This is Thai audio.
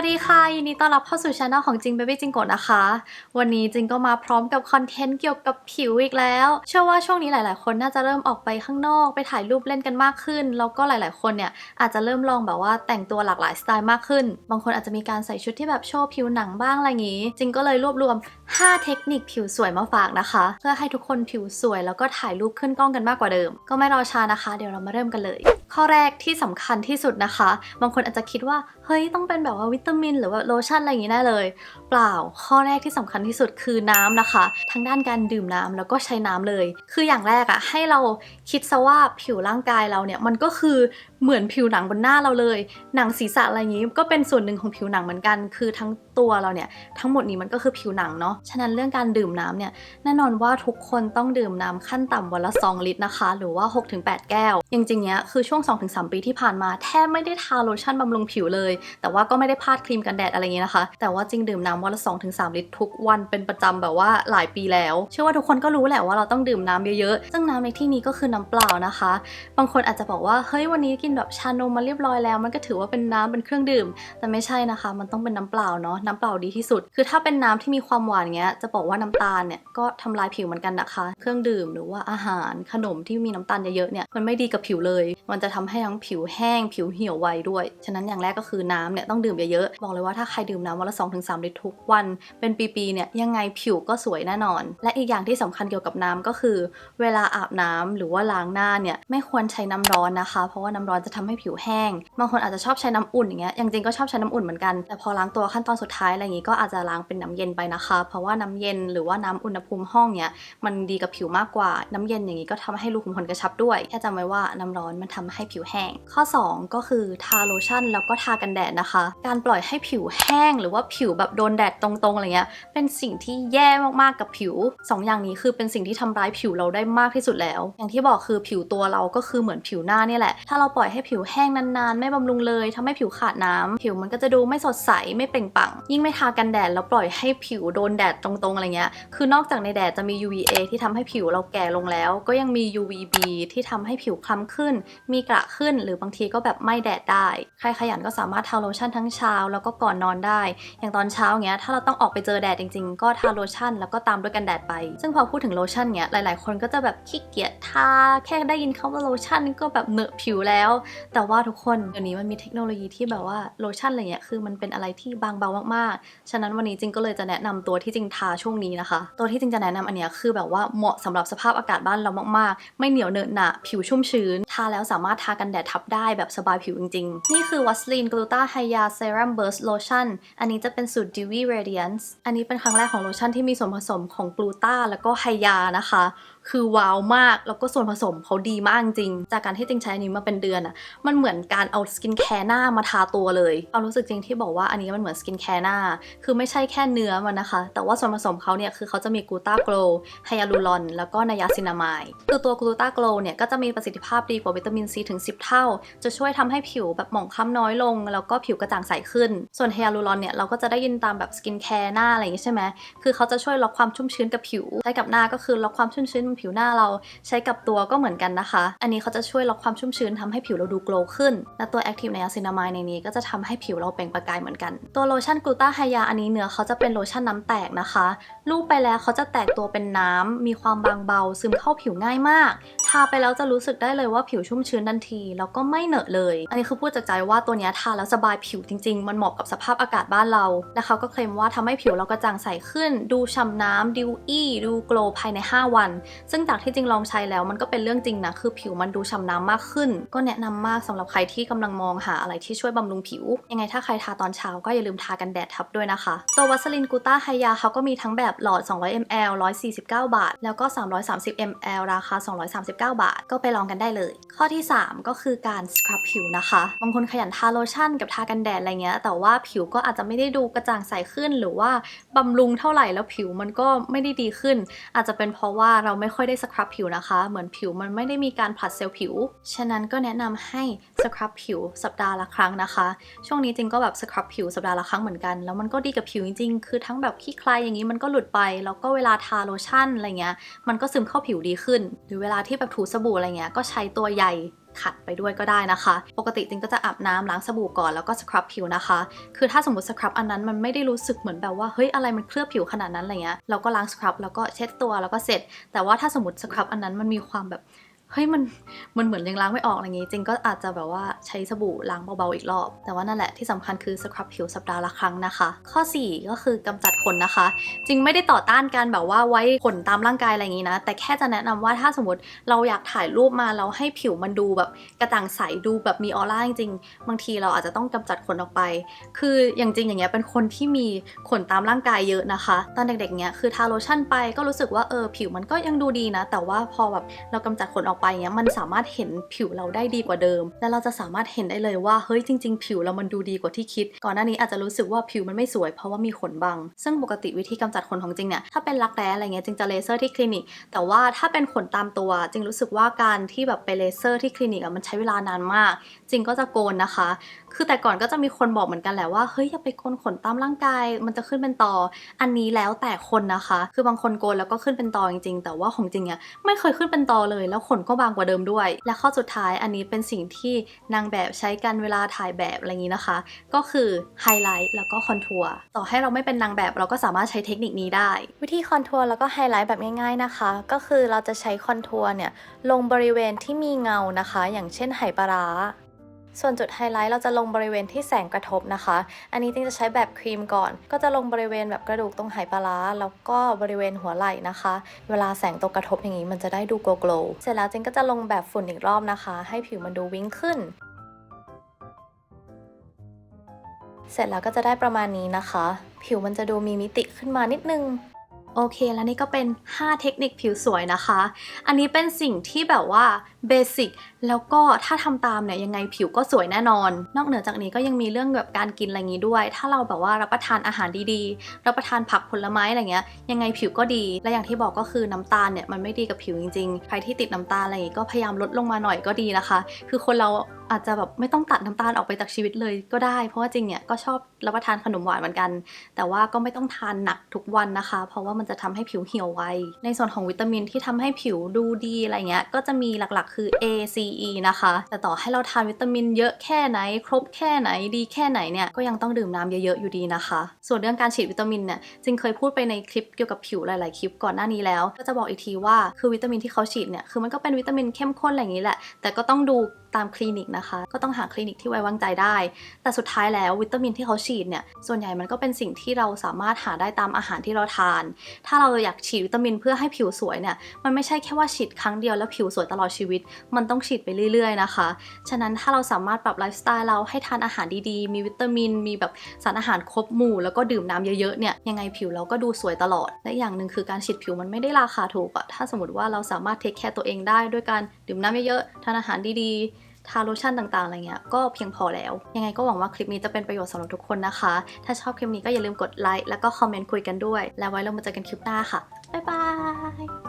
วัสดีค่ะ ยินดีต้อนรับเข้าสู่ช anel ของจริงเบบี้จิงโกะนะคะ วันนี้จริงก็มาพร้อมกับคอนเทนต์เกี่ยวกับผิวอีกแล้ว เชื่อว่าช่วงนี้หลาย ๆ คนน่าจะเริ่มออกไปข้างนอกไปถ่ายรูปเล่นกันมากขึ้น แล้วก็หลาย ๆ คนเนี่ยอาจจะเริ่มลองแบบว่าแต่งตัวหลากหลายสไตล์มากขึ้น บางคนอาจจะมีการใส่ชุดที่แบบโชว์ผิวหนังบ้างอะไรอย่างนี้จริงก็เลยรวบรวม 5 เทคนิคผิวสวยมาฝากนะคะ เพื่อให้ทุกคนผิวสวยแล้วก็ถ่ายรูปขึ้นกล้องกันมากกว่าเดิม ก็ไม่รอช้านะคะ เดี๋ยวเรามาเริ่มกันเลย ข้อแรกที่สำคัญที่สุดนะคะ บางคนอาจจะคิดว่า เฮ้ย ต้องเป็นแบบว่าวิตามิน หรือว่าโลชั่นอะไรอย่างนี้แน่เลย เปล่า ข้อแรกที่สำคัญที่สุดคือน้ำนะคะ ทั้งด้านการดื่มน้ำแล้วก็ใช้น้ำเลย คืออย่างแรกอะให้เราคิดซะว่าผิวร่างกายเราเนี่ยมันก็คือเหมือนผิวหนังบนหน้าเราเลย หนังศีรษะอะไรอย่างนี้ก็เป็นส่วนหนึ่งของผิวหนังเหมือนกัน คือทั้งตัวเราเนี่ยทั้งหมดนี้มันก็คือผิวหนังเนาะ ฉะนั้นเรื่องการดื่มน้ำเนี่ยแน่นอนว่าทุกคนต้องดื่มน้ำขั้นต่ำวันละ 2 ลิตรนะคะ หรือว่า 6-8 แก้ว จริงๆเนี้ยคือช่วง 2-3 ปีที่ผ่านมาแทบไม่ได้ทาโลชั่นบำรุงผิวเลย แต่ว่าก็ไม่ได้พาดครีมกันแดดอะไรอย่างงี้นะคะ แต่ว่าจริงดื่มน้ำวันละ 2-3 ลิตรทุกวันเป็นประจำแบบว่าหลายปีแล้ว เชื่อว่าทุกคนก็รู้แหละว่าเราต้องดื่มน้ำเยอะๆ ซึ่งน้ำในที่นี้ก็คือน้ำเปล่านะคะ บางคนอาจจะบอกว่าเฮ้ยวันนี้กินแบบชานมมาเรียบร้อยแล้ว มันก็ถือว่าเป็นน้ำเป็นเครื่องดื่ม แต่ไม่ใช่นะคะ มันต้องเป็นน้ำเปล่าเนาะน้ำเปล่าดีที่สุด คือถ้าเป็นน้ำที่มีความหวานเงี้ยจะบอกว่าน้ำตาลเนี่ยก็ทำลายผิวเหมือนกันนะคะ เครื่องดื่มหรือว่าอาหารขนมที่มีน้ำตาลเยอะๆเนี่ยมันไม่ดีกับผิวเลย มันจะทำให้ทั้งผิวแห้ง ผิวเหี่ยวไวด้วย ฉะนั้นอย่างแรกก็คือน้ำเนี่ยต้องดื่มเยอะๆบอกเลยว่าถ้าใครดื่มน้ำวันละ2-3ลิตรทุกวันเป็นปีๆเนี่ยยังไงผิวก็สวยแน่นอน และอีกอย่างที่สำคัญเกี่ยวกับน้ำก็คือ เวลาอาบน้ำหรือว่าล้างหน้าเนี่ยไม่ควรใช้น้ำร้อนนะคะ เพราะว่าน้ำร้อนจะทำให้ผิวแห้ง บางคนอาจจะชอบใช้น้ำอุ่นอย่างเงี้ยอย่างจริงก็ชอบใช้น้ำอุ่นเหมือนกัน แต่พอล้างตัวขั้นตอนสุดท้ายอะไรอย่างงี้ก็อาจจะล้างเป็นน้ำเย็นไปนะคะ เพราะว่าน้ำเย็นหรือว่าน้ำอุณหภูมิห้องเนี่ยมันดีกับผิวมากกว่าน้ำเย็นอย่างงี้ก็ทำให้รูขุมขนกระชับด้วยแค่จำไว้ว่าน้ำร้อนมันทำให้ผิวแห้ง ข้อ 2 ก็คือทาโลชั่นแล้วก็ทากันแดดนะคะ การปล่อยให้ผิวแห้ง หรือว่าผิวแบบโดนแดดตรงๆอะไรเงี้ยเป็นสิ่งที่แย่มากๆกับผิว 2ออย่างนี้คือเป็นสิ่งที่ทำร้ายผิวเราได้มากที่สุดแล้ว อย่างที่บอกคือผิวตัวเราก็คือเหมือนผิวหน้านี่แหละ ถ้าเราปล่อยให้ผิวแห้งนานๆ ไม่บำรุงเลยทำให้ผิวขาดน้ำผิวมันก็จะดูไม่สดใสไม่เปล่งปลั่ง ยิ่งไม่ทากันแดดแล้วปล่อยให้ผิวโดนแดดตรงๆอะไรเงี้ย คือนอกจากในแดดจะมี UVA ที่ทำให้ผิวเราแก่ลงแล้ว ก็ยังมี UVB ที่ทำให้ผิวคล้ำขึ้น มีกระขึ้น หรือบางทีก็แบบไม่แดดได้ ใครขยันก็สามารถทาโลชั่นทั้งเช้าแล้วก็ก่อนนอนได้ อย่างตอนเช้าเงี้ยถ้าเราต้องออกไปเจอแดดจริงๆ ก็ทาโลชั่นแล้วก็ตามด้วยกันแดดไป ซึ่งพอพูดถึงโลชั่นเงี้ยหลายๆ คนก็จะแบบขี้เกียจทาแค่ได้ยินคำว่าโลชั่นก็แบบเหนอะผิวแล้วแต่ว่าทุกคนเดี๋ยวนี้มันมีเทคโนโลยีที่แบบว่าโลชั่นอะไรเงี้ยคือมันเป็นอะไรที่บางเบามากๆ ฉะนั้นวันนี้จริงก็เลยจะแนะนำตัวที่จริงทาช่วงนี้นะคะ ตัวที่จริงจะแนะนำอันเนี้ยคือแบบว่าเหมาะสำหรับสภาพอากาศบ้านเรามากๆ ไม่เหนียวเนอะหนะผิวชุ่มชื้นาแล้วสามารถทากันแดดทับได้แบบสบายผิวจริงๆ นี่คือวัสลีนกลูตาไฮยาเซรั่มเบิร์สโลชั่นอันนี้จะเป็นสูตร Dewy Radiance อันนี้เป็นครั้งแรกของโลชั่นที่มีส่วนผสมของกลูตาแล้วก็ไฮยานะคะ คือว้าวมากแล้วก็ส่วนผสมเขาดีมากจริง จากการที่จริงใช้อันนี้มาเป็นเดือนอะมันเหมือนการเอาสกินแคร์หน้ามาทาตัวเลยความรู้สึกจริงที่บอกว่าอันนี้มันเหมือนสกินแคร์หน้า คือไม่ใช่แค่เนื้อมันนะคะ แต่ว่าส่วนผสมเขาเนี่ยคือเขาจะมีกลูตาโกลไฮยาลูรอนแล้วก็ไนยาซินามายคือตัวกลูตาโกลเนี่ยก็จะมีประสิทธิภาพดีกว่าวิตามินซีถึง 10 เท่า จะช่วยทำให้ผิวแบบหมองคล้ำน้อยลง แล้วก็ผิวกระจ่างใสขึ้น ส่วนไฮยาลูรอนเนี่ยเราก็จะได้ยินตามแบบสกินแคร์หน้าอะไรอย่างงี้ใช่ไหมคือเขาจะช่วยล็อกความชุ่มชื้นกับผิวใช้กับหน้าก็คือล็อกความชุ่มชื้นบนผิวหน้าเรา ใช้กับตัวก็เหมือนกันนะคะ อันนี้เขาจะช่วยล็อกความชุ่มชื้นทำให้ผิวเราดูโกลว์ขึ้น และตัว Active Niacinamide ในนี้ก็จะทำให้ผิวเราเปล่งประกายเหมือนกัน ตัวโลชั่นกลูตาไฮยาอันนี้เนื้อเขาจะเป็นโลชั่นน้ำแตกนะคะ ลูบไปแล้วเขาจะแตกตัวเป็นน้ำมีความบางเบาซึมเข้าผิวง่ายมากทาไปแล้วจะรู้สึกได้เลยว่าผิวชุ่มชื้นทันที แล้วก็ไม่เหนอะเลย อันนี้คือพูดจากใจว่าตัวนี้ทาแล้วสบายผิวจริง ๆ มันเหมาะกับสภาพอากาศบ้านเรา และเขาก็เคลมว่าทำให้ผิวเรากระจ่างใสขึ้น ดูฉ่ำน้ำดิวอี้ดูโกลภายใน 5 วัน ซึ่งจากที่จริงลองใช้แล้วมันก็เป็นเรื่องจริงนะ คือผิวมันดูฉ่ำน้ำมากขึ้น ก็แนะนำมากสำหรับใครที่กำลังมองหาอะไรที่ช่วยบำรุงผิว ยังไงถ้าใครทาตอนเช้าก็อย่าลืมทากันแดดทับด้วยนะคะ ตัววัสลินกูต้าไฮยาเขาก็มีทั้งแบบหลอด 200 ml 149 บาท แล้วก็ 330 ml ราคา 239บาท ก็ไปลองกันได้เลย ข้อที่ 3 ก็คือการสครับผิวนะคะ บางคนขยันทาโลชั่นกับทากันแดดอะไรเงี้ย แต่ว่าผิวก็อาจจะไม่ได้ดูกระจ่างใสขึ้น หรือว่าบำรุงเท่าไหร่แล้วผิวมันก็ไม่ได้ดีขึ้น อาจจะเป็นเพราะว่าเราไม่ค่อยได้สครับผิวนะคะ เหมือนผิวมันไม่ได้มีการผลัดเซลล์ผิว ฉะนั้นก็แนะนำให้สครับผิวสัปดาห์ละครั้งนะคะ ช่วงนี้จริงก็แบบสครับผิวสัปดาห์ละครั้งเหมือนกัน แล้วมันก็ดีกับผิวจริงๆ คือทั้งแบบขี้ใครอย่างนี้มันก็หลุดไป แล้วก็เวลาทาโลชั่นอะไรเงี้ย มันก็ซึมเข้าผิวดีขึ้น หรือเวลาที่แบบถูสบู่อะไรเงี้ยก็ใช้ตัวใหญ่ขัดไปด้วยก็ได้นะคะ ปกติจริงก็จะอาบน้ำล้างสบู่ก่อนแล้วก็สครับผิวนะคะ คือถ้าสมมติสครับอันนั้นมันไม่ได้รู้สึกเหมือนแบบว่าเฮ้ยอะไรมันเคลือบผิวขนาดนั้นอะไรเงี้ย เราก็ล้างสครับแล้วก็เช็ดตัวแล้วก็เสร็จ แต่ว่าถ้าสมมติสครับอันนั้นมันมีความแบบเฮ้ยมันมันเหมือนยังล้างไม่ออกอะไรอย่างงี้จริงก็อาจจะแบบว่าใช้สบู่ล้างเบาๆอีกรอบ แต่ว่านั่นแหละที่สำคัญคือสครับผิวสัปดาห์ละครั้งนะคะ ข้อ 4 ก็คือกำจัด ขนะคะ จริงไม่ได้ต่อต้านการแบบว่าไว้ขนตามร่างกายอะไรอย่างนี้นะ แต่แค่จะแนะนำว่าถ้าสมมติเราอยากถ่ายรูปมาแล้วให้ผิวมันดูแบบกระจ่างใสดูแบบมีออร่าจริงๆบางทีเราอาจจะต้องกำจัดขนออกไป คืออย่างจริงอย่างเงี้ยเป็นคนที่มีขนตามร่างกายเยอะนะคะ ตอนเด็กๆเนี้ยคือทาโลชั่นไปก็รู้สึกว่าเออผิวมันก็ยังดูดีนะ แต่ว่าพอแบบเรากำจัดขนออกไปเนี้ยมันสามารถเห็นผิวเราได้ดีกว่าเดิม และเราจะสามารถเห็นได้เลยว่าเฮ้ยจริง ๆ ผิวเรามันดูดีกว่าที่คิด ก่อนหน้านี้อาจจะรู้สึกว่าผิวมันไม่สวยเพราะว่ามีขนบัง ซึ่งปกติวิธีกำจัดขนของจริงเนี่ยถ้าเป็นรักแร้อะไรเงี้ยจริงจะเลเซอร์ที่คลินิก แต่ว่าถ้าเป็นขนตามตัวจริงรู้สึกว่าการที่แบบไปเลเซอร์ที่คลินิกอะมันใช้เวลานานมาก จริงก็จะโกนนะคะคือแต่ก่อนก็จะมีคนบอกเหมือนกันแหละว่าเฮ้ยอย่าไปโกนขนตามร่างกาย มันจะขึ้นเป็นตอ อันนี้แล้วแต่คนนะคะ คือบางคนโกนแล้วก็ขึ้นเป็นตอจริงๆ แต่ว่าของจริงอะไม่เคยขึ้นเป็นตอเลยแล้วขนก็บางกว่าเดิมด้วย และข้อสุดท้ายอันนี้เป็นสิ่งที่นางแบบใช้กันเวลาถ่ายแบบอะไรอย่างนี้นะคะ ก็คือไฮไลท์แล้วก็คอนทัวร์ต่อให้เราไม่เป็นนางแบบเราก็สามารถใช้เทคนิคนี้ได้ วิธีคอนทัวร์แล้วก็ไฮไลท์แบบง่ายๆนะคะ ก็คือเราจะใช้คอนทัวร์เนี่ยลงบริเวณที่มีเงานะคะ อย่างเช่นไหปลาร้า ส่วนจุดไฮไลท์เราจะลงบริเวณที่แสงกระทบนะคะ อันนี้จริงจะใช้แบบครีมก่อน ก็จะลงบริเวณแบบกระดูกตรงไหปลาร้าแล้วก็บริเวณหัวไหล่นะคะ เวลาแสงตกกระทบอย่างนี้มันจะได้ดูโกลโกลเสร็จแล้วจริงก็จะลงแบบฝุ่นอีกรอบนะคะ ให้ผิวมันดูวิ้งขึ้น เสร็จแล้วก็จะได้ประมาณนี้นะคะ ผิวมันจะดูมีมิติขึ้นมานิดนึง โอเค แล้วนี่ก็เป็น 5 เทคนิคผิวสวยนะคะ อันนี้เป็นสิ่งที่แบบว่าเบสิกแล้วก็ถ้าทำตามเนี่ยยังไงผิวก็สวยแน่นอน นอกเหนือจากนี้ก็ยังมีเรื่องแบบการกินอะไรงนี้ด้วย ถ้าเราแบบว่ารับประทานอาหารดีๆ รับประทานผักผลไม้อะไรเงี้ย ยังไงผิวก็ดี และอย่างที่บอกก็คือน้ำตาลเนี่ยมันไม่ดีกับผิวจริงๆ ใครที่ติดน้ำตาลอะไรอย่างงี้ก็พยายามลดลงมาหน่อยก็ดีนะคะ คือคนเรา อาจจะแบบไม่ต้องตัดน้ำตาลออกไปจากชีวิตเลยก็ได้ เพราะว่าจริงเนี่ยก็ชอบรับประทานขนมหวานเหมือนกัน แต่ว่าก็ไม่ต้องทานหนักทุกวันนะคะ เพราะว่ามันจะทำให้ผิวเหี่ยวไว ในส่วนของวิตามินที่ทำให้ผิวดูดีอะไรเงี้ย ก็จะมีหลักๆ คือ A C E นะคะ แต่ต่อให้เราทานวิตามินเยอะแค่ไหน ครบแค่ไหนดีแค่ไหนเนี่ยก็ยังต้องดื่มน้ำเยอะๆอยู่ดีนะคะ ส่วนเรื่องการฉีดวิตามินเนี่ยจริงเคยพูดไปในคลิปเกี่ยวกับผิวหลายๆคลิปก่อนหน้านี้แล้ว ก็จะบอกอีกทีว่าคือวิตามินที่เขาฉีดเนี่ยคือมันก็เป็นวิตามินเข้มข้นอะไรอย่างนี้แหละ แต่ก็ต้องดูตามคลินิกนะคะ ก็ต้องหาคลินิกที่ไว้วางใจได้ แต่สุดท้ายแล้ววิตามินที่เขาฉีดเนี่ย ส่วนใหญ่มันก็เป็นสิ่งที่เราสามารถหาได้ตามอาหารที่เราทาน ถ้าเราอยากฉีดวิตามินเพื่อให้ผิวสวยเนี่ย มันไม่ใช่แค่ว่าฉีดครั้งเดียวแล้วผิวสวยตลอดชีวิต มันต้องฉีดไปเรื่อยๆนะคะ ฉะนั้นถ้าเราสามารถปรับไลฟ์สไตล์เราให้ทานอาหารดีๆ มีวิตามิน มีแบบสารอาหารครบหมู่ แล้วก็ดื่มน้ำเยอะๆ เนี่ย ยังไงผิวเราก็ดูสวยตลอด และอย่างหนึ่งคือการฉีดผิวมันไม่ได้ราคาถูกอะถ้าสมมติว่าเราสามารถเทคแคร์ตัวเองได้ด้วยการดื่มน้ำเยอะๆ ทานอาหารดีๆ ทาโลชั่นต่างๆอะไรเงี้ยก็เพียงพอแล้ว ยังไงก็หวังว่าคลิปนี้จะเป็นประโยชน์สำหรับทุกคนนะคะ ถ้าชอบคลิปนี้ก็อย่าลืมกดไลค์แล้วก็คอมเมนต์คุยกันด้วย แล้วไว้เรามาเจอกันคลิปหน้าค่ะบ๊ายบาย